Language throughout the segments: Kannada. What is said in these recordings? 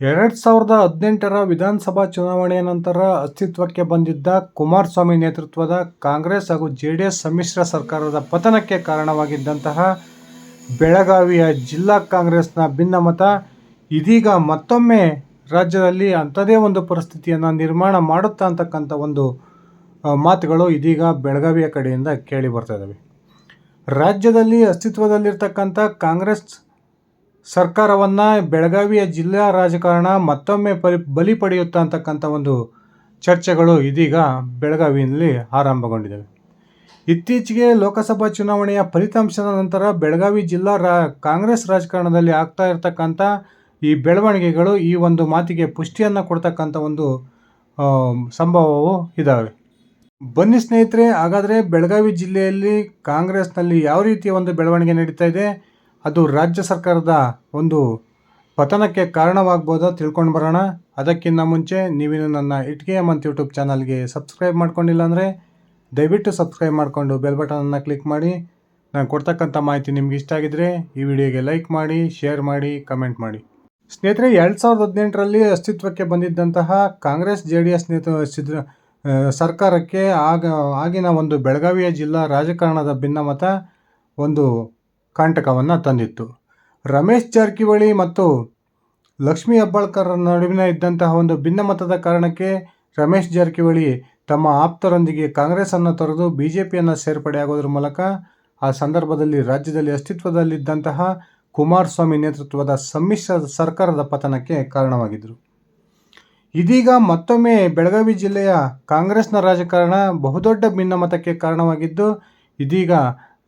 ಎರಡು ಸಾವಿರದ ಹದಿನೆಂಟರ ವಿಧಾನಸಭಾ ಚುನಾವಣೆಯ ನಂತರ ಅಸ್ತಿತ್ವಕ್ಕೆ ಬಂದಿದ್ದ ಕುಮಾರಸ್ವಾಮಿ ನೇತೃತ್ವದ ಕಾಂಗ್ರೆಸ್ ಹಾಗೂ ಜೆ ಡಿ ಎಸ್ ಸಮ್ಮಿಶ್ರ ಸರ್ಕಾರದ ಪತನಕ್ಕೆ ಕಾರಣವಾಗಿದ್ದಂತಹ ಬೆಳಗಾವಿಯ ಜಿಲ್ಲಾ ಕಾಂಗ್ರೆಸ್ನ ಭಿನ್ನಮತ ಇದೀಗ ಮತ್ತೊಮ್ಮೆ ರಾಜ್ಯದಲ್ಲಿ ಅಂಥದೇ ಒಂದು ಪರಿಸ್ಥಿತಿಯನ್ನು ನಿರ್ಮಾಣ ಮಾಡುತ್ತಾ ಅಂತಕ್ಕಂಥ ಒಂದು ಮಾತುಗಳು ಇದೀಗ ಬೆಳಗಾವಿಯ ಕಡೆಯಿಂದ ಕೇಳಿ ಬರ್ತಾ ಇದ್ದಾವೆ ರಾಜ್ಯದಲ್ಲಿ ಅಸ್ತಿತ್ವದಲ್ಲಿರ್ತಕ್ಕಂಥ ಕಾಂಗ್ರೆಸ್ ಸರ್ಕಾರವನ್ನು ಬೆಳಗಾವಿಯ ಜಿಲ್ಲಾ ರಾಜಕಾರಣ ಮತ್ತೊಮ್ಮೆ ಪರಿ, ಬಲಿ ಪಡೆಯುತ್ತಾ ಅಂತಕ್ಕಂಥ ಒಂದು ಚರ್ಚೆಗಳು ಇದೀಗ ಬೆಳಗಾವಿಯಲ್ಲಿ ಆರಂಭಗೊಂಡಿದ್ದಾವೆ ಇತ್ತೀಚೆಗೆ ಲೋಕಸಭಾ ಚುನಾವಣೆಯ ಫಲಿತಾಂಶದ ನಂತರ ಬೆಳಗಾವಿ ಜಿಲ್ಲಾ ರಾ, ಕಾಂಗ್ರೆಸ್ ರಾಜಕಾರಣದಲ್ಲಿ ಆಗ್ತಾ ಇರತಕ್ಕಂಥ ಈ ಬೆಳವಣಿಗೆಗಳು ಈ ಒಂದು ಮಾತಿಗೆ ಪುಷ್ಟಿಯನ್ನು ಕೊಡ್ತಕ್ಕಂಥ ಒಂದು ಸಂಭವವು ಇದ್ದಾವೆ ಬನ್ನಿ ಸ್ನೇಹಿತರೆ, ಹಾಗಾದರೆ ಬೆಳಗಾವಿ ಜಿಲ್ಲೆಯಲ್ಲಿ ಕಾಂಗ್ರೆಸ್ನಲ್ಲಿ ಯಾವ ರೀತಿಯ ಒಂದು ಬೆಳವಣಿಗೆ ನಡೀತಾ ಇದೆ? ಅದು ರಾಜ್ಯ ಸರ್ಕಾರದ ಒಂದು ಪತನಕ್ಕೆ ಕಾರಣವಾಗ್ಬೋದಾ ತಿಳ್ಕೊಂಡು ಬರೋಣ. ಅದಕ್ಕಿಂತ ಮುಂಚೆ ನೀವಿನ್ನು ನನ್ನ ಇಟ್ಕೆ ಮಂತ್ ಯೂಟ್ಯೂಬ್ ಚಾನಲ್ಗೆ ಸಬ್ಸ್ಕ್ರೈಬ್ ಮಾಡ್ಕೊಂಡಿಲ್ಲ ಅಂದರೆ ದಯವಿಟ್ಟು ಸಬ್ಸ್ಕ್ರೈಬ್ ಮಾಡಿಕೊಂಡು ಬೆಲ್ ಬಟನನ್ನು ಕ್ಲಿಕ್ ಮಾಡಿ. ನಾನು ಕೊಡ್ತಕ್ಕಂಥ ಮಾಹಿತಿ ನಿಮ್ಗೆ ಇಷ್ಟ ಆಗಿದ್ರೆ ಈ ವಿಡಿಯೋಗೆ ಲೈಕ್ ಮಾಡಿ, ಶೇರ್ ಮಾಡಿ, ಕಮೆಂಟ್ ಮಾಡಿ. ಸ್ನೇಹಿತರೆ, ಎರಡು ಸಾವಿರದ ಹದಿನೆಂಟರಲ್ಲಿ ಅಸ್ತಿತ್ವಕ್ಕೆ ಬಂದಿದ್ದಂತಹ ಕಾಂಗ್ರೆಸ್ ಜೆ ಡಿ ಎಸ್ ನೇತೃ ಸರ್ಕಾರಕ್ಕೆ ಆಗ, ಆಗಿನ ಒಂದು ಬೆಳಗಾವಿಯ ಜಿಲ್ಲಾ ರಾಜಕಾರಣದ ಭಿನ್ನಮತ ಒಂದು ಕಾಂಟಕವನ್ನು ತಂದಿತ್ತು. ರಮೇಶ್ ಜಾರಕಿಹೊಳಿ ಮತ್ತು ಲಕ್ಷ್ಮೀ ಹೆಬ್ಬಾಳ್ಕರ್ ನಡುವಿನ ಇದ್ದಂತಹ ಒಂದು ಭಿನ್ನಮತದ ಕಾರಣಕ್ಕೆ ರಮೇಶ್ ಜಾರಕಿಹೊಳಿ ತಮ್ಮ ಆಪ್ತರೊಂದಿಗೆ ಕಾಂಗ್ರೆಸ್ಸನ್ನು ತೊರೆದು ಬಿ ಜೆ ಪಿಯನ್ನು ಸೇರ್ಪಡೆಯಾಗೋದ್ರ ಮೂಲಕ ಆ ಸಂದರ್ಭದಲ್ಲಿ ರಾಜ್ಯದಲ್ಲಿ ಅಸ್ತಿತ್ವದಲ್ಲಿದ್ದಂತಹ ಕುಮಾರಸ್ವಾಮಿ ನೇತೃತ್ವದ ಸಮ್ಮಿಶ್ರ ಸರ್ಕಾರದ ಪತನಕ್ಕೆ ಕಾರಣವಾಗಿದ್ದರು ಇದೀಗ ಮತ್ತೊಮ್ಮೆ ಬೆಳಗಾವಿ ಜಿಲ್ಲೆಯ ಕಾಂಗ್ರೆಸ್ನ ರಾಜಕಾರಣ ಬಹುದೊಡ್ಡ ಭಿನ್ನಮತಕ್ಕೆ ಕಾರಣವಾಗಿದ್ದು, ಇದೀಗ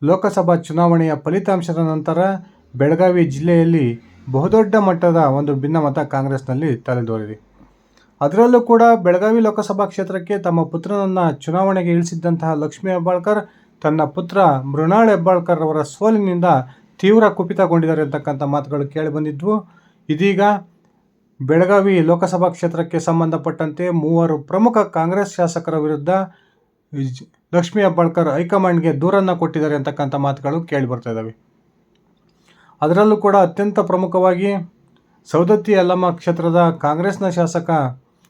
ಲೋಕಸಭಾ ಚುನಾವಣೆಯ ಫಲಿತಾಂಶದ ನಂತರ ಬೆಳಗಾವಿ ಜಿಲ್ಲೆಯಲ್ಲಿ ಬಹುದೊಡ್ಡ ಮಟ್ಟದ ಒಂದು ಭಿನ್ನಮತ ಕಾಂಗ್ರೆಸ್ನಲ್ಲಿ ತಲೆದೋರಿದೆ. ಅದರಲ್ಲೂ ಕೂಡ ಬೆಳಗಾವಿ ಲೋಕಸಭಾ ಕ್ಷೇತ್ರಕ್ಕೆ ತಮ್ಮ ಪುತ್ರನನ್ನು ಚುನಾವಣೆಗೆ ಇಳಿಸಿದ್ದಂತಹ ಲಕ್ಷ್ಮೀ ಹೆಬ್ಬಾಳ್ಕರ್, ತನ್ನ ಪುತ್ರ ಮೃಣಾಳ್ ಹೆಬ್ಬಾಳ್ಕರ್ ಅವರ ಸೋಲಿನಿಂದ ತೀವ್ರ ಕುಪಿತಗೊಂಡಿದ್ದಾರೆ ಅಂತಕ್ಕಂಥ ಮಾತುಗಳು ಕೇಳಿಬಂದಿದ್ವು ಇದೀಗ ಬೆಳಗಾವಿ ಲೋಕಸಭಾ ಕ್ಷೇತ್ರಕ್ಕೆ ಸಂಬಂಧಪಟ್ಟಂತೆ ಮೂವರು ಪ್ರಮುಖ ಕಾಂಗ್ರೆಸ್ ಶಾಸಕರ ವಿರುದ್ಧ ಲಕ್ಷ್ಮೀ ಹೆಬ್ಬಾಳ್ಕರ್ ಹೈಕಮಾಂಡ್ಗೆ ದೂರನ್ನು ಕೊಟ್ಟಿದ್ದಾರೆ ಅಂತಕ್ಕಂಥ ಮಾತುಗಳು ಕೇಳಿ ಬರ್ತಾ ಇದ್ದಾವೆ ಅದರಲ್ಲೂ ಕೂಡ ಅತ್ಯಂತ ಪ್ರಮುಖವಾಗಿ ಸೌದತ್ತಿ ಯಲ್ಲಮ್ಮ ಕ್ಷೇತ್ರದ ಕಾಂಗ್ರೆಸ್ನ ಶಾಸಕ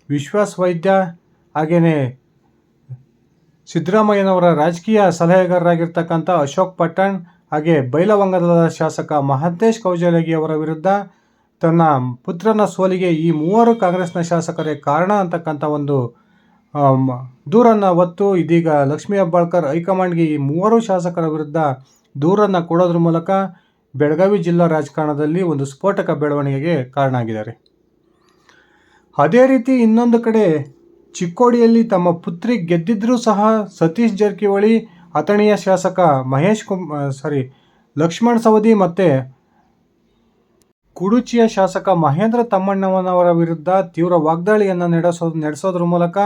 ವಿಶ್ವಾಸ್ ವೈದ್ಯ ಹಾಗೆಯೇ ಸಿದ್ದರಾಮಯ್ಯನವರ ರಾಜಕೀಯ ಸಲಹೆಗಾರರಾಗಿರ್ತಕ್ಕಂಥ ಅಶೋಕ್ ಪಟ್ಟಣ್ ಹಾಗೆ ಬೈಲವಂಗದ ಶಾಸಕ ಮಹಂತೇಶ್ ಕೌಜಲಗಿ ಅವರ ವಿರುದ್ಧ ತನ್ನ ಪುತ್ರನ ಸೋಲಿಗೆ ಈ ಮೂವರು ಕಾಂಗ್ರೆಸ್ನ ಶಾಸಕರೇ ಕಾರಣ ಅಂತಕ್ಕಂಥ ಒಂದು ದೂರನ್ನು ಹೊತ್ತು ಇದೀಗ ಲಕ್ಷ್ಮೀ ಹೆಬ್ಬಾಳ್ಕರ್ ಹೈಕಮಾಂಡ್ಗೆ ಈ ಮೂವರು ಶಾಸಕರ ವಿರುದ್ಧ ದೂರನ್ನು ಕೊಡೋದ್ರ ಮೂಲಕ ಬೆಳಗಾವಿ ಜಿಲ್ಲಾ ರಾಜಕಾರಣದಲ್ಲಿ ಒಂದು ಸ್ಫೋಟಕ ಬೆಳವಣಿಗೆಗೆ ಕಾರಣ ಆಗಿದ್ದಾರೆ. ಅದೇ ರೀತಿ ಇನ್ನೊಂದು ಕಡೆ ಚಿಕ್ಕೋಡಿಯಲ್ಲಿ ತಮ್ಮ ಪುತ್ರಿ ಗೆದ್ದಿದ್ದರೂ ಸಹ ಸತೀಶ್ ಜಾರಕಿಹೊಳಿ, ಅಥಣಿಯ ಶಾಸಕ ಮಹೇಶ್ ಕುಮ್ ಸಾರಿ ಲಕ್ಷ್ಮಣ್ ಸವದಿ ಮತ್ತು ಕುಡುಚಿಯ ಶಾಸಕ ಮಹೇಂದ್ರ ತಮ್ಮಣ್ಣವನವರ ವಿರುದ್ಧ ತೀವ್ರ ವಾಗ್ದಾಳಿಯನ್ನು ನಡೆಸೋದು ನಡೆಸೋದ್ರ ಮೂಲಕ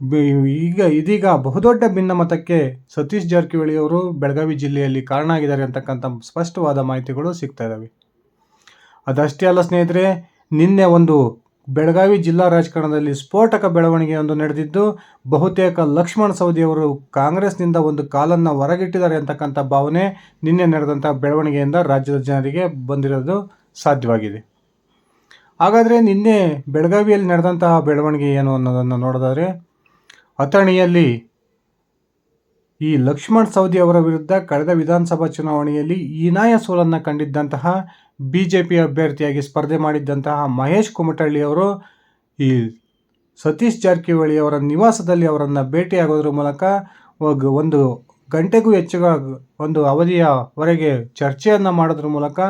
ಈಗ ಇದೀಗ ಬಹುದೊಡ್ಡ ಭಿನ್ನಮತಕ್ಕೆ ಸತೀಶ್ ಜಾರಕಿಹೊಳಿ ಅವರು ಬೆಳಗಾವಿ ಜಿಲ್ಲೆಯಲ್ಲಿ ಕಾರಣ ಆಗಿದ್ದಾರೆ ಅಂತಕ್ಕಂಥ ಸ್ಪಷ್ಟವಾದ ಮಾಹಿತಿಗಳು ಸಿಗ್ತಾ ಇದ್ದಾವೆ ಅದಷ್ಟೇ ಅಲ್ಲ ಸ್ನೇಹಿತರೆ, ನಿನ್ನೆ ಒಂದು ಬೆಳಗಾವಿ ಜಿಲ್ಲಾ ರಾಜಕಾರಣದಲ್ಲಿ ಸ್ಫೋಟಕ ಬೆಳವಣಿಗೆಯೊಂದು ನಡೆದಿದ್ದು, ಬಹುತೇಕ ಲಕ್ಷ್ಮಣ ಸವದಿ ಅವರು ಕಾಂಗ್ರೆಸ್ನಿಂದ ಒಂದು ಕಾಲನ್ನು ಹೊರಗಿಟ್ಟಿದ್ದಾರೆ ಅಂತಕ್ಕಂಥ ಭಾವನೆ ನಿನ್ನೆ ನಡೆದಂಥ ಬೆಳವಣಿಗೆಯಿಂದ ರಾಜ್ಯದ ಜನರಿಗೆ ಬಂದಿರೋದು ಸಾಧ್ಯವಾಗಿದೆ. ಹಾಗಾದರೆ ನಿನ್ನೆ ಬೆಳಗಾವಿಯಲ್ಲಿ ನಡೆದಂತಹ ಬೆಳವಣಿಗೆ ಏನು ಅನ್ನೋದನ್ನು ನೋಡೋದಾದರೆ ಅಥಣಿಯಲ್ಲಿ ಈ ಲಕ್ಷ್ಮಣ್ ಸವದಿ ಅವರ ವಿರುದ್ಧ ಕಳೆದ ವಿಧಾನಸಭಾ ಚುನಾವಣೆಯಲ್ಲಿ ಹೀನಾಯ ಸೋಲನ್ನು ಕಂಡಿದ್ದಂತಹ ಬಿ ಜೆ ಪಿ ಅಭ್ಯರ್ಥಿಯಾಗಿ ಸ್ಪರ್ಧೆ ಮಾಡಿದ್ದಂತಹ ಮಹೇಶ್ ಕುಮಟಳ್ಳಿ ಅವರು ಈ ಸತೀಶ್ ಜಾರಕಿಹೊಳಿ ಅವರ ನಿವಾಸದಲ್ಲಿ ಅವರನ್ನು ಭೇಟಿಯಾಗೋದ್ರ ಮೂಲಕ ಒಂದು ಗಂಟೆಗೂ ಹೆಚ್ಚು ಒಂದು ಅವಧಿಯವರೆಗೆ ಚರ್ಚೆಯನ್ನು ಮಾಡೋದ್ರ ಮೂಲಕ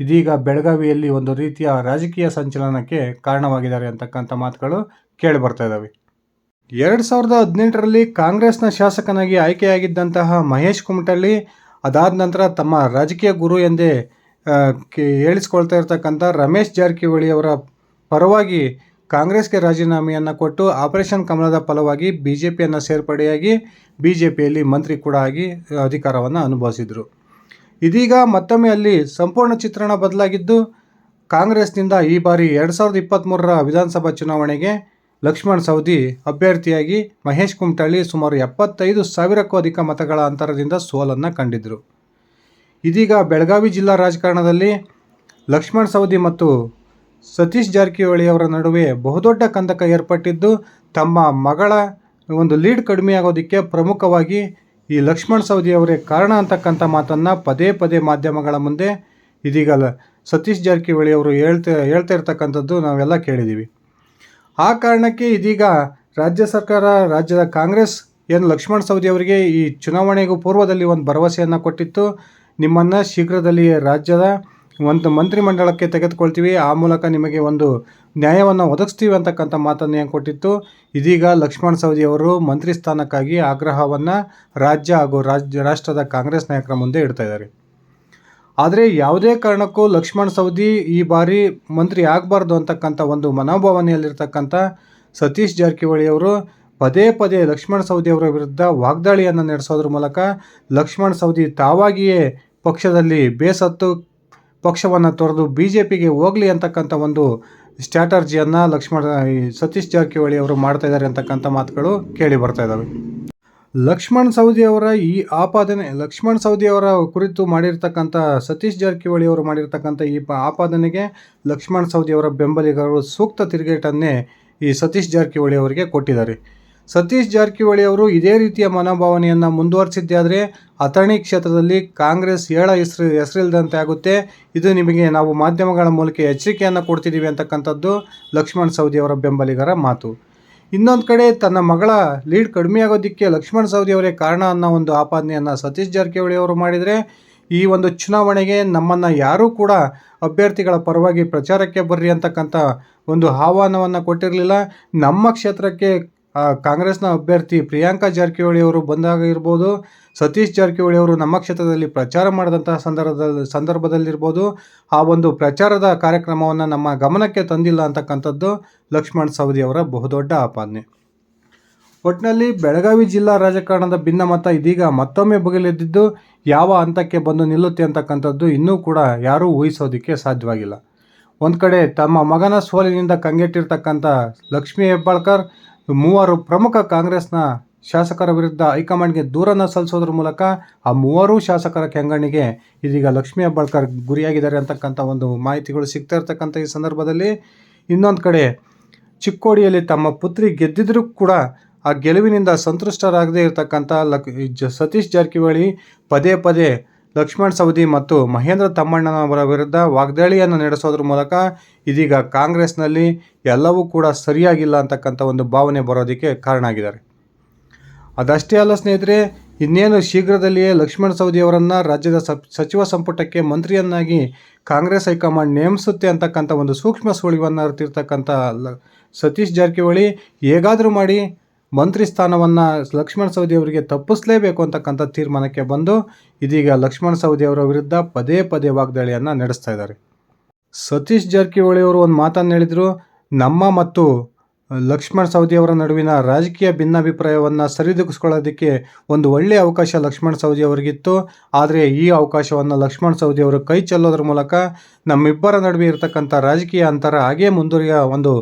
ಇದೀಗ ಬೆಳಗಾವಿಯಲ್ಲಿ ಒಂದು ರೀತಿಯ ರಾಜಕೀಯ ಸಂಚಲನಕ್ಕೆ ಕಾರಣವಾಗಿದ್ದಾರೆ ಅಂತಕ್ಕಂಥ ಮಾತುಗಳು ಕೇಳಿ ಬರ್ತಾ ಇದ್ದಾವೆ ಎರಡು ಸಾವಿರದ ಹದಿನೆಂಟರಲ್ಲಿ ಕಾಂಗ್ರೆಸ್ನ ಶಾಸಕನಾಗಿ ಆಯ್ಕೆಯಾಗಿದ್ದಂತಹ ಮಹೇಶ್ ಕುಮಟಳ್ಳಿ ಅದಾದ ನಂತರ ತಮ್ಮ ರಾಜಕೀಯ ಗುರು ಎಂದೇ ಹೇಳಿಸ್ಕೊಳ್ತಾ ಇರ್ತಕ್ಕಂಥ ರಮೇಶ್ ಜಾರಕಿಹೊಳಿ ಅವರ ಪರವಾಗಿ ಕಾಂಗ್ರೆಸ್ಗೆ ರಾಜೀನಾಮೆಯನ್ನು ಕೊಟ್ಟು ಆಪರೇಷನ್ ಕಮಲದ ಫಲವಾಗಿ ಬಿ ಜೆ ಪಿಯನ್ನು ಸೇರ್ಪಡೆಯಾಗಿ ಬಿ ಜೆ ಪಿಯಲ್ಲಿ ಮಂತ್ರಿ ಕೂಡ ಆಗಿ ಅಧಿಕಾರವನ್ನು ಅನುಭವಿಸಿದರು. ಇದೀಗ ಮತ್ತೊಮ್ಮೆ ಅಲ್ಲಿ ಸಂಪೂರ್ಣ ಚಿತ್ರಣ ಬದಲಾಗಿದ್ದು ಕಾಂಗ್ರೆಸ್ನಿಂದ ಈ ಬಾರಿ ಎರಡು ಸಾವಿರದ ಇಪ್ಪತ್ತ್ಮೂರರ ವಿಧಾನಸಭಾ ಚುನಾವಣೆಗೆ ಲಕ್ಷ್ಮಣ್ ಸವದಿ ಅಭ್ಯರ್ಥಿಯಾಗಿ ಮಹೇಶ್ ಕುಮಟಳ್ಳಿ ಸುಮಾರು ಎಪ್ಪತ್ತೈದು ಸಾವಿರಕ್ಕೂ ಅಧಿಕ ಮತಗಳ ಅಂತರದಿಂದ ಸೋಲನ್ನು ಕಂಡಿದ್ದರು ಇದೀಗ ಬೆಳಗಾವಿ ಜಿಲ್ಲಾ ರಾಜಕಾರಣದಲ್ಲಿ ಲಕ್ಷ್ಮಣ್ ಸವದಿ ಮತ್ತು ಸತೀಶ್ ಜಾರಕಿಹೊಳಿ ಅವರ ನಡುವೆ ಬಹುದೊಡ್ಡ ಕಂದಕ ಏರ್ಪಟ್ಟಿದ್ದು, ತಮ್ಮ ಮಗಳ ಒಂದು ಲೀಡ್ ಕಡಿಮೆಯಾಗೋದಕ್ಕೆ ಪ್ರಮುಖವಾಗಿ ಈ ಲಕ್ಷ್ಮಣ್ ಸವದಿ ಅವರೇ ಕಾರಣ ಅಂತಕ್ಕಂಥ ಮಾತನ್ನು ಪದೇ ಪದೇ ಮಾಧ್ಯಮಗಳ ಮುಂದೆ ಇದೀಗ ಸತೀಶ್ ಜಾರಕಿಹೊಳಿ ಅವರು ಹೇಳ್ತಾ ಹೇಳ್ತಾ ಇರ್ತಕ್ಕಂಥದ್ದು ನಾವೆಲ್ಲ ಕೇಳಿದ್ದೀವಿ ಆ ಕಾರಣಕ್ಕೆ ಇದೀಗ ರಾಜ್ಯ ಸರ್ಕಾರ, ರಾಜ್ಯದ ಕಾಂಗ್ರೆಸ್ ಏನು ಲಕ್ಷ್ಮಣ್ ಸವದಿ ಅವರಿಗೆ ಈ ಚುನಾವಣೆಗೂ ಪೂರ್ವದಲ್ಲಿ ಒಂದು ಭರವಸೆಯನ್ನು ಕೊಟ್ಟಿತ್ತು. ನಿಮ್ಮನ್ನು ಶೀಘ್ರದಲ್ಲಿಯೇ ರಾಜ್ಯದ ಒಂದು ಮಂತ್ರಿಮಂಡಲಕ್ಕೆ ತೆಗೆದುಕೊಳ್ತೀವಿ. ಆ ಮೂಲಕ ನಿಮಗೆ ಒಂದು ನ್ಯಾಯವನ್ನು ಒದಗಿಸ್ತೀವಿ ಅಂತಕ್ಕಂಥ ಮಾತನ್ನು ಏನು ಕೊಟ್ಟಿತ್ತು. ಇದೀಗ ಲಕ್ಷ್ಮಣ್ ಸವದಿ ಅವರು ಮಂತ್ರಿ ಸ್ಥಾನಕ್ಕಾಗಿ ಆಗ್ರಹವನ್ನು ರಾಜ್ಯ ಹಾಗೂ ರಾಜ್ಯ ರಾಷ್ಟ್ರದ ಕಾಂಗ್ರೆಸ್ ನಾಯಕರ ಮುಂದೆ ಇಡ್ತಾ ಇದ್ದಾರೆ. ಆದರೆ ಯಾವುದೇ ಕಾರಣಕ್ಕೂ ಲಕ್ಷ್ಮಣ್ ಸವದಿ ಈ ಬಾರಿ ಮಂತ್ರಿ ಆಗಬಾರ್ದು ಅಂತಕ್ಕಂಥ ಒಂದು ಮನೋಭಾವನೆಯಲ್ಲಿರ್ತಕ್ಕಂಥ ಸತೀಶ್ ಜಾರಕಿಹೊಳಿ ಅವರು ಪದೇ ಪದೇ ಲಕ್ಷ್ಮಣ್ ಸವದಿ ಅವರ ವಿರುದ್ಧ ವಾಗ್ದಾಳಿಯನ್ನು ನಡೆಸೋದ್ರ ಮೂಲಕ ಲಕ್ಷ್ಮಣ್ ಸವದಿ ತಾವಾಗಿಯೇ ಪಕ್ಷದಲ್ಲಿ ಬೇಸತ್ತು ಪಕ್ಷವನ್ನು ತೊರೆದು ಬಿ ಜೆ ಪಿಗೆ ಹೋಗಲಿ ಅಂತಕ್ಕಂಥ ಒಂದು ಸ್ಟ್ರಾಟರ್ಜಿಯನ್ನು ಲಕ್ಷ್ಮಣ ಸತೀಶ್ ಜಾರಕಿಹೊಳಿ ಅವರು ಮಾಡ್ತಾ ಇದ್ದಾರೆ ಅಂತಕ್ಕಂಥ ಮಾತುಗಳು ಕೇಳಿ ಬರ್ತಾ ಇದ್ದಾವೆ ಲಕ್ಷ್ಮಣ್ ಸವದಿ ಅವರ ಈ ಆಪಾದನೆ, ಲಕ್ಷ್ಮಣ್ ಸವದಿ ಅವರ ಕುರಿತು ಮಾಡಿರ್ತಕ್ಕಂಥ ಸತೀಶ್ ಜಾರಕಿಹೊಳಿ ಅವರು ಮಾಡಿರ್ತಕ್ಕಂಥ ಈ ಆಪಾದನೆಗೆ ಲಕ್ಷ್ಮಣ್ ಸವದಿ ಅವರ ಬೆಂಬಲಿಗರು ಸೂಕ್ತ ತಿರುಗೇಟನ್ನೇ ಈ ಸತೀಶ್ ಜಾರಕಿಹೊಳಿ ಅವರಿಗೆ ಕೊಟ್ಟಿದ್ದಾರೆ. ಸತೀಶ್ ಜಾರಕಿಹೊಳಿ ಅವರು ಇದೇ ರೀತಿಯ ಮನೋಭಾವನೆಯನ್ನು ಮುಂದುವರಿಸಿದ್ದಾದರೆ ಅಥಣಿ ಕ್ಷೇತ್ರದಲ್ಲಿ ಕಾಂಗ್ರೆಸ್ ಏಳ ಹೆಸರು ಹೆಸರಿಲ್ಲದಂತೆ ಆಗುತ್ತೆ. ಇದು ನಿಮಗೆ ನಾವು ಮಾಧ್ಯಮಗಳ ಮೂಲಕ ಎಚ್ಚರಿಕೆಯನ್ನು ಕೊಡ್ತಿದ್ದೀವಿ ಅಂತಕ್ಕಂಥದ್ದು ಲಕ್ಷ್ಮಣ್ ಸವದಿ ಅವರ ಬೆಂಬಲಿಗರ ಮಾತು. ಇನ್ನೊಂದು ಕಡೆ ತನ್ನ ಮಗಳ ಲೀಡ್ ಕಡಿಮೆ ಆಗೋದಕ್ಕೆ ಲಕ್ಷ್ಮಣ್ ಸವದಿ ಅವರೇ ಕಾರಣ ಅನ್ನೋ ಒಂದು ಆಪಾದನೆಯನ್ನು ಸತೀಶ್ ಜಾರಕಿಹೊಳಿ ಅವರು ಮಾಡಿದರೆ, ಈ ಒಂದು ಚುನಾವಣೆಗೆ ನಮ್ಮನ್ನು ಯಾರೂ ಕೂಡ ಅಭ್ಯರ್ಥಿಗಳ ಪರವಾಗಿ ಪ್ರಚಾರಕ್ಕೆ ಬರ್ರಿ ಅಂತಕ್ಕಂಥ ಒಂದು ಆಹ್ವಾನವನ್ನು ಕೊಟ್ಟಿರಲಿಲ್ಲ. ನಮ್ಮ ಕ್ಷೇತ್ರಕ್ಕೆ ಕಾಂಗ್ರೆಸ್ನ ಅಭ್ಯರ್ಥಿ ಪ್ರಿಯಾಂಕಾ ಜಾರಕಿಹೊಳಿ ಅವರು ಬಂದಾಗ ಇರ್ಬೋದು, ಸತೀಶ್ ಜಾರಕಿಹೊಳಿ ಅವರು ನಮ್ಮ ಕ್ಷೇತ್ರದಲ್ಲಿ ಪ್ರಚಾರ ಮಾಡಿದಂತಹ ಸಂದರ್ಭದಲ್ಲಿ, ಸಂದರ್ಭದಲ್ಲಿರ್ಬೋದು, ಆ ಒಂದು ಪ್ರಚಾರದ ಕಾರ್ಯಕ್ರಮವನ್ನು ನಮ್ಮ ಗಮನಕ್ಕೆ ತಂದಿಲ್ಲ ಅಂತಕ್ಕಂಥದ್ದು ಲಕ್ಷ್ಮಣ್ ಸವದಿ ಅವರ ಬಹುದೊಡ್ಡ ಆಪಾದನೆ. ಒಟ್ಟಿನಲ್ಲಿ ಬೆಳಗಾವಿ ಜಿಲ್ಲಾ ರಾಜಕಾರಣದ ಭಿನ್ನಮತ ಇದೀಗ ಮತ್ತೊಮ್ಮೆ ಬಗೆಲೆದ್ದಿದ್ದು, ಯಾವ ಹಂತಕ್ಕೆ ಬಂದು ನಿಲ್ಲುತ್ತೆ ಅಂತಕ್ಕಂಥದ್ದು ಇನ್ನೂ ಕೂಡ ಯಾರೂ ಊಹಿಸೋದಕ್ಕೆ ಸಾಧ್ಯವಾಗಿಲ್ಲ. ಒಂದು ಕಡೆ ತಮ್ಮ ಮಗನ ಸೋಲಿನಿಂದ ಕಂಗೆಟ್ಟಿರ್ತಕ್ಕಂಥ ಲಕ್ಷ್ಮೀ ಹೆಬ್ಬಾಳ್ಕರ್ ಮೂವರು ಪ್ರಮುಖ ಕಾಂಗ್ರೆಸ್ನ ಶಾಸಕರ ವಿರುದ್ಧ ಹೈಕಮಾಂಡ್ಗೆ ದೂರನ್ನು ಸಲ್ಲಿಸೋದ್ರ ಮೂಲಕ ಆ ಮೂವರೂ ಶಾಸಕರ ಕೆಂಗಣ್ಣಿಗೆ ಇದೀಗ ಲಕ್ಷ್ಮೀ ಹೆಬ್ಬಾಳ್ಕರ್ ಗುರಿಯಾಗಿದ್ದಾರೆ ಅಂತಕ್ಕಂಥ ಒಂದು ಮಾಹಿತಿಗಳು ಸಿಗ್ತಾ ಇರ್ತಕ್ಕಂಥ ಈ ಸಂದರ್ಭದಲ್ಲಿ. ಇನ್ನೊಂದು ಕಡೆ ಚಿಕ್ಕೋಡಿಯಲ್ಲಿ ತಮ್ಮ ಪುತ್ರಿ ಗೆದ್ದಿದ್ರೂ ಕೂಡ ಆ ಗೆಲುವಿನಿಂದ ಸಂತುಷ್ಟರಾಗದೇ ಇರತಕ್ಕಂಥ ಲಕ್ ಸತೀಶ್ ಜಾರಕಿಹೊಳಿ ಪದೇ ಪದೇ ಲಕ್ಷ್ಮಣ್ ಸವದಿ ಮತ್ತು ಮಹೇಂದ್ರ ತಮ್ಮಣ್ಣನವರ ವಿರುದ್ಧ ವಾಗ್ದಾಳಿಯನ್ನು ನಡೆಸೋದ್ರ ಮೂಲಕ ಇದೀಗ ಕಾಂಗ್ರೆಸ್ನಲ್ಲಿ ಎಲ್ಲವೂ ಕೂಡ ಸರಿಯಾಗಿಲ್ಲ ಅಂತಕ್ಕಂಥ ಒಂದು ಭಾವನೆ ಬರೋದಕ್ಕೆ ಕಾರಣ ಆಗಿದ್ದಾರೆ. ಅದಷ್ಟೇ ಅಲ್ಲ ಸ್ನೇಹಿತರೆ, ಇನ್ನೇನು ಶೀಘ್ರದಲ್ಲಿಯೇ ಲಕ್ಷ್ಮಣ್ ಸವದಿ ಅವರನ್ನು ರಾಜ್ಯದ ಸಚಿವ ಸಂಪುಟಕ್ಕೆ ಮಂತ್ರಿಯನ್ನಾಗಿ ಕಾಂಗ್ರೆಸ್ ಹೈಕಮಾಂಡ್ ನೇಮಿಸುತ್ತೆ ಅಂತಕ್ಕಂಥ ಒಂದು ಸೂಕ್ಷ್ಮ ಸುಳಿವನ್ನು ಅರ್ತಿರ್ತಕ್ಕಂಥ ಸತೀಶ್ ಜಾರಕಿಹೊಳಿ ಹೇಗಾದರೂ ಮಾಡಿ ಮಂತ್ರಿ ಸ್ಥಾನವನ್ನು ಲಕ್ಷ್ಮಣ ಸವದಿ ಅವರಿಗೆ ತಪ್ಪಿಸಲೇಬೇಕು ಅಂತಕ್ಕಂಥ ತೀರ್ಮಾನಕ್ಕೆ ಬಂದು ಇದೀಗ ಲಕ್ಷ್ಮಣ ಸವದಿ ಅವರ ವಿರುದ್ಧ ಪದೇ ಪದೇ ವಾಗ್ದಾಳಿಯನ್ನು ನಡೆಸ್ತಾ ಇದ್ದಾರೆ. ಸತೀಶ್ ಜಾರಕಿಹೊಳಿ ಅವರು ಒಂದು ಮಾತನ್ನು ಹೇಳಿದರು, ನಮ್ಮ ಮತ್ತು ಲಕ್ಷ್ಮಣ್ ಸವದಿ ಅವರ ನಡುವಿನ ರಾಜಕೀಯ ಭಿನ್ನಾಭಿಪ್ರಾಯವನ್ನು ಸರಿದೂಗಿಸ್ಕೊಳ್ಳೋದಕ್ಕೆ ಒಂದು ಒಳ್ಳೆಯ ಅವಕಾಶ ಲಕ್ಷ್ಮಣ ಸವದಿ ಅವರಿಗಿತ್ತು. ಆದರೆ ಈ ಅವಕಾಶವನ್ನು ಲಕ್ಷ್ಮಣ್ ಸವದಿ ಅವರು ಕೈ ಚೆಲ್ಲೋದ್ರ ಮೂಲಕ ನಮ್ಮಿಬ್ಬರ ನಡುವೆ ಇರತಕ್ಕಂಥ ರಾಜಕೀಯ ಅಂತರ ಹಾಗೇ ಮುಂದುವರಿಯ ಒಂದು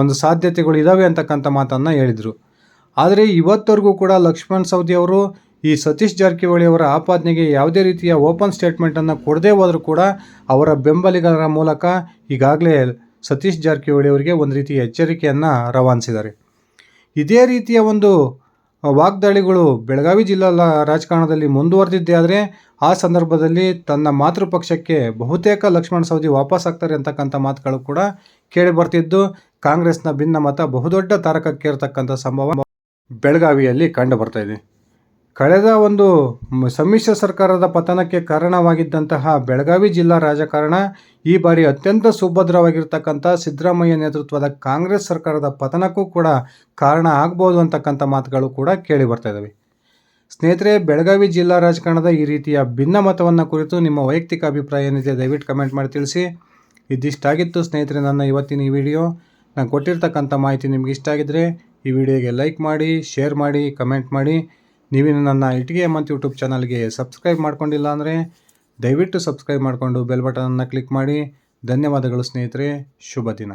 ಒಂದು ಸಾಧ್ಯತೆಗಳು ಇದ್ದಾವೆ ಅಂತಕ್ಕಂಥ ಮಾತನ್ನು ಹೇಳಿದರು. ಆದರೆ ಇವತ್ತವರೆಗೂ ಕೂಡ ಲಕ್ಷ್ಮಣ್ ಸವದಿ ಅವರು ಈ ಸತೀಶ್ ಜಾರಕಿಹೊಳಿ ಅವರ ಆಪಾದನೆಗೆ ಯಾವುದೇ ರೀತಿಯ ಓಪನ್ ಸ್ಟೇಟ್ಮೆಂಟನ್ನು ಕೊಡದೇ ಹೋದರೂ ಕೂಡ ಅವರ ಬೆಂಬಲಿಗರ ಮೂಲಕ ಈಗಾಗಲೇ ಸತೀಶ್ ಜಾರಕಿಹೊಳಿ ಅವರಿಗೆ ಒಂದು ರೀತಿಯ ಎಚ್ಚರಿಕೆಯನ್ನು ರವಾನಿಸಿದ್ದಾರೆ. ಇದೇ ರೀತಿಯ ಒಂದು ವಾಗ್ದಾಳಿಗಳು ಬೆಳಗಾವಿ ಜಿಲ್ಲಾ ರಾಜಕಾರಣದಲ್ಲಿ ಮುಂದುವರೆದಿದ್ದೇ ಆದರೆ ಆ ಸಂದರ್ಭದಲ್ಲಿ ತನ್ನ ಮಾತೃಪಕ್ಷಕ್ಕೆ ಬಹುತೇಕ ಲಕ್ಷ್ಮಣ್ ಸವದಿ ವಾಪಸ್ ಆಗ್ತಾರೆ ಅಂತಕ್ಕಂಥ ಮಾತುಗಳು ಕೂಡ ಕೇಳಿ ಬರ್ತಿದ್ದು. ಕಾಂಗ್ರೆಸ್ನ ಭಿನ್ನಮತ ಬಹುದೊಡ್ಡ ತಾರಕಕ್ಕೇರ್ತಕ್ಕಂಥ ಸಂಭವ. ಬೆಳಗಾವಿಯಲ್ಲಿ ಕಂಡು ಇದೆ. ಕಳೆದ ಒಂದು ಸಮ್ಮಿಶ್ರ ಸರ್ಕಾರದ ಪತನಕ್ಕೆ ಕಾರಣವಾಗಿದ್ದಂತಹ ಬೆಳಗಾವಿ ಜಿಲ್ಲಾ ರಾಜಕಾರಣ ಈ ಬಾರಿ ಅತ್ಯಂತ ಸುಭದ್ರವಾಗಿರ್ತಕ್ಕಂಥ ಸಿದ್ದರಾಮಯ್ಯ ನೇತೃತ್ವದ ಕಾಂಗ್ರೆಸ್ ಸರ್ಕಾರದ ಪತನಕ್ಕೂ ಕೂಡ ಕಾರಣ ಆಗ್ಬೋದು ಅಂತಕ್ಕಂಥ ಮಾತುಗಳು ಕೂಡ ಕೇಳಿ ಬರ್ತಾ ಇದ್ದಾವೆ ಸ್ನೇಹಿತರೆ, ಬೆಳಗಾವಿ ಜಿಲ್ಲಾ ರಾಜಕಾರಣದ ಈ ರೀತಿಯ ಭಿನ್ನ ಮತವನ್ನು ಕುರಿತು ನಿಮ್ಮ ವೈಯಕ್ತಿಕ ಅಭಿಪ್ರಾಯ ಏನಿದೆ ದಯವಿಟ್ಟು ಕಮೆಂಟ್ ಮಾಡಿ ತಿಳಿಸಿ. ಇದಿಷ್ಟಾಗಿತ್ತು ಸ್ನೇಹಿತರೆ ನನ್ನ ಇವತ್ತಿನ ಈ ವಿಡಿಯೋ. ನಾನು ಕೊಟ್ಟಿರ್ತಕ್ಕಂಥ ಮಾಹಿತಿ ನಿಮಗೆ ಇಷ್ಟ ಆಗಿದ್ದರೆ ಈ ವಿಡಿಯೋಗೆ ಲೈಕ್ ಮಾಡಿ, ಶೇರ್ ಮಾಡಿ, ಕಮೆಂಟ್ ಮಾಡಿ. ನೀವಿನ್ನು ನನ್ನ ಇಟ್ಟಿಗೆ ಮಂತ್ ಯೂಟ್ಯೂಬ್ ಚಾನಲ್ಗೆ ಸಬ್ಸ್ಕ್ರೈಬ್ ಮಾಡ್ಕೊಂಡಿಲ್ಲ ಅಂದರೆ ದಯವಿಟ್ಟು ಸಬ್ಸ್ಕ್ರೈಬ್ ಮಾಡಿಕೊಂಡು ಬೆಲ್ ಬಟನನ್ನು ಕ್ಲಿಕ್ ಮಾಡಿ. ಧನ್ಯವಾದಗಳು ಸ್ನೇಹಿತರೆ, ಶುಭ ದಿನ.